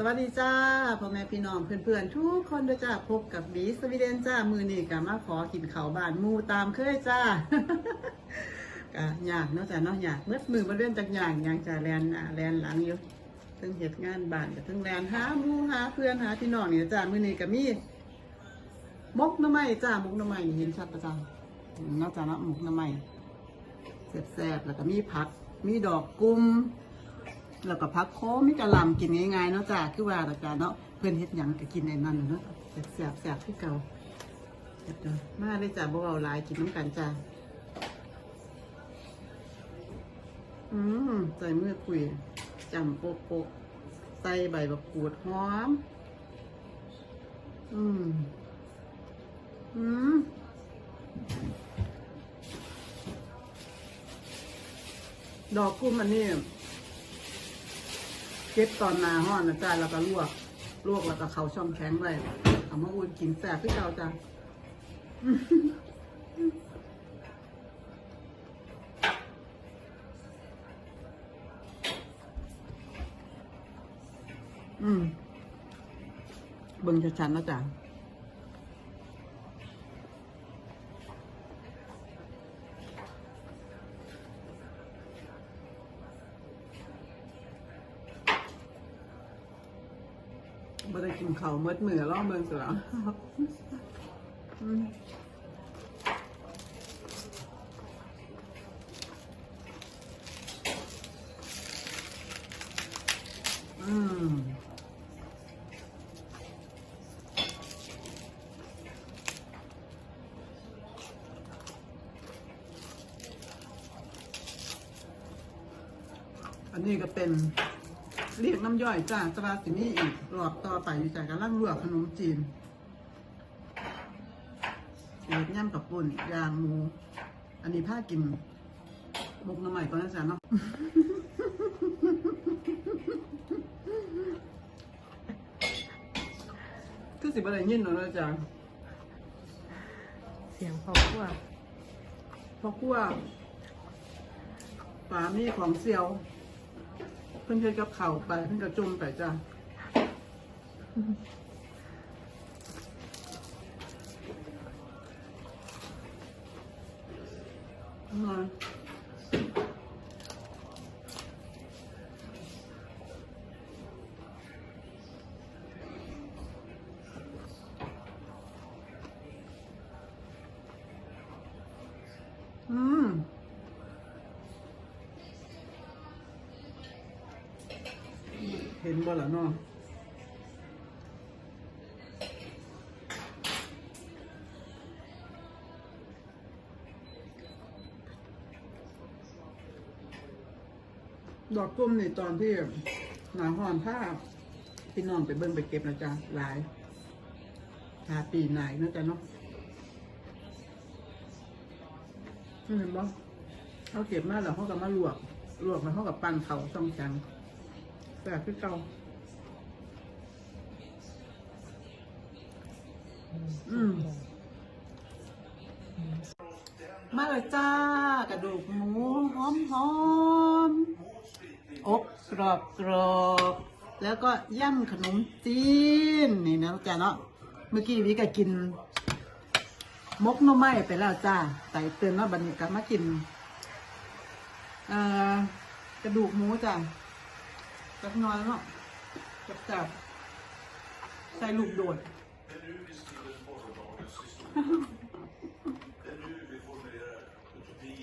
สวัสดีจ้าพ่อแม่พี่น้องเพื่อนๆ ทุกคนด้วยจ้าพบกับบีสวีเดนจ้ามือนี่กับมาขอกินข้าบานมูตามเคยจ้าก็อยากเนาะจ้าเนาะอยากเมื่อมือมาเล่นจากอย่างอย่างจะแลนหน้าแลนหลังอยู่ถึงเหตุงานบานกับถึงแลนหามูหาเพื่อนหาพี่น้องนี่จ้ามือนี่กับมีมกน้ำไม้จ้ามกน้ำไม่เห็นชัดประจ้าเนาะจ้าเนาะมกน้ำไม้แซ่บๆแล้วก็มีผัก มีดอกกุ้ม แล้วก็พักโค้มีกะลำกินง่ายๆเนาะจ้าคือว่าละจ้าเนาะเพื่อนเฮ็ดหยังก็กินในนั้นเนาะแซ่บๆแซ่บคือเก่าเฮ็ดเด้อมาเลยจ้าบ่เอาหลายกินน้ำกันจ้าอืมใส่มือคุยจำโปกโปกใส่ใบบักกูดหอม อืม อืมดอกกุ้มอันนี้ ก็บตอนนาห้อนนะจ้าแล้วก็ลวก ลวกแล้วก็เขาช่องแข็งไว้เอามาอุ่นกินแสบพี่เจ้าจ้าอืมเบิ่งชัดๆนะจ้า บ่ได้กินเขาวเมื่อมือล่อเมืองสืออืมอืมอันนี้ก็เป็น เรียกน้ำย่อยจ้าสวาสินี่อีกรอบต่อไปอยู่จากการล่างลวกขนมจีนเล็ดย่ำกับปุ่นยางหมู อันนี้ผ้ากินมุกน้ำใหม่ก่อนนะจ๊ะเนาะคือสิบอะไรยินเนาะนะจ๊ะเสียงพอขั้วเพราะว่าปลามีของเซียวเพิ่นเฮ็ดกับเข่าวไปเพิ่นก็จุ่มไปจ้ะอร่อยม เห็นบ่ล่ะเนาะดอกกุ้มนี่ตอนที่หนาหอนผ้าพี่น้องไปเบิ่งไปเก็บนะจ๊ะหลายหาปีไหนนะจ๊ะเนาะเห็นบ่เขาเก็บมาแล้วเขาก็มาลวก ลวกแล้วเขากับปั้นเขาช่องแข็ง แต่คือเก่าอืมมาเลยจ้ากระดูกหมูหอมหอมอบกรอบกรอบแล้วก็ย่ำขนมจีนนี่นะจ้าเนาะเมื่อกี้วิก็กิน มกน่อไม้ไปแล้วจ้าใส่เตือนว่าบันนี้กลับมากิน เอ่อกระดูกหมูจ้า จักหน้อยเนาะจับจับใส่ลูกโดด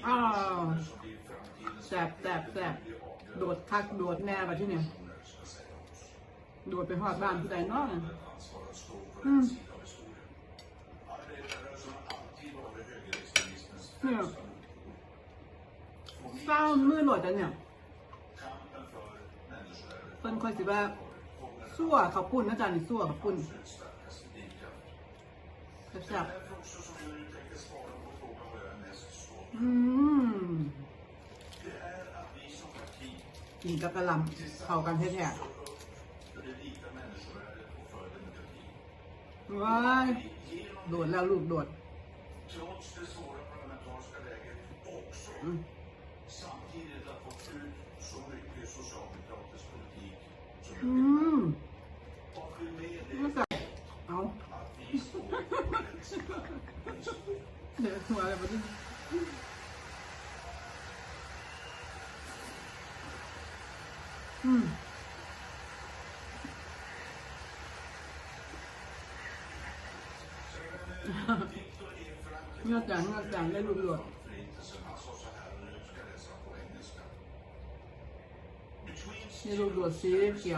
อ้าวแสบแสบแสบโดดคักโดดแน่ไปที่เนี่ยโดดไปหอดบ้านที่ใดเน้องอืมเนี่ยเศร้ามือหนวดจังเนี่ยเพิ่นค่อยสิว่าสั่วเขาวปุ้นนะจ๊ะนี่สั่วเขาวปุ้นแซ่บๆอืมกินกับกระหลำเข้ากันแท้ๆว้ายโดดแล้วลูกโดด trots det svåra parlamentariska läget också อืม samtidigt har fått ut så mycket อืมรู้สึกเอาเดือหัวอะได้อืมงาจังงาจังได้รุนหลด Between นี่รูปหลวดสีเขีย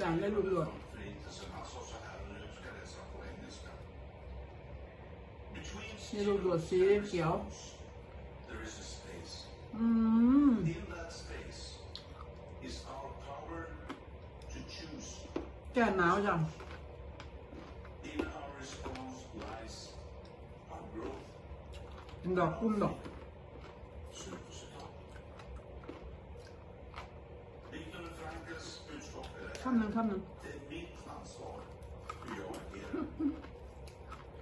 จังงอจังได้รูปหลวด Förintelsen, han sa Kammen, kammen. Det är mitt ansvar hur jag agerar.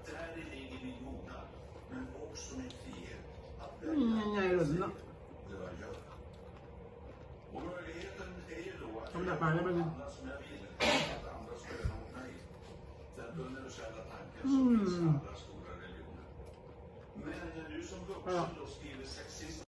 Däri ligger min mognad, men också min frihet att välja mm, nej, runda. det jag gör. Och möjligheten är ju då att jag andra som jag vill, att andra ska göra mot mig. Den universella tanken som mm. finns i andra stora religioner. Men nu som vuxen ja. då skriver sexismen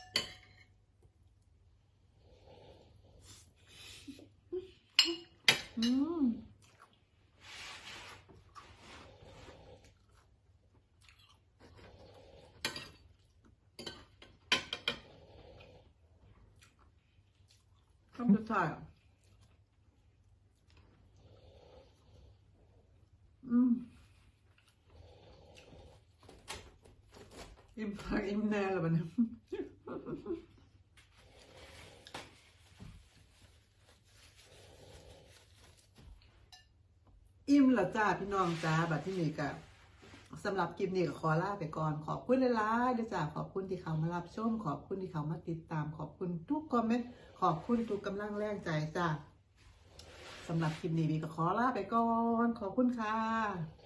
คำสุดท้ายอิ่มพักอิ่มแน่แล้วบันี้อิ่มละจ้าพี่น้องจ้าบัดที่นี่ก็ สำหรับคลิปนี้ก็ขอลาไปก่อน ขอบคุณหลายๆด้วยจ้าขอบคุณที่เขามารับชม ขอบคุณที่เขามาติดตาม ขอบคุณทุกคอมเมนต์ ขอบคุณทุกกำลังแรงใจจ้าสำหรับคลิปนี้บีก็ขอลาไปก่อน ขอบคุณค่ะ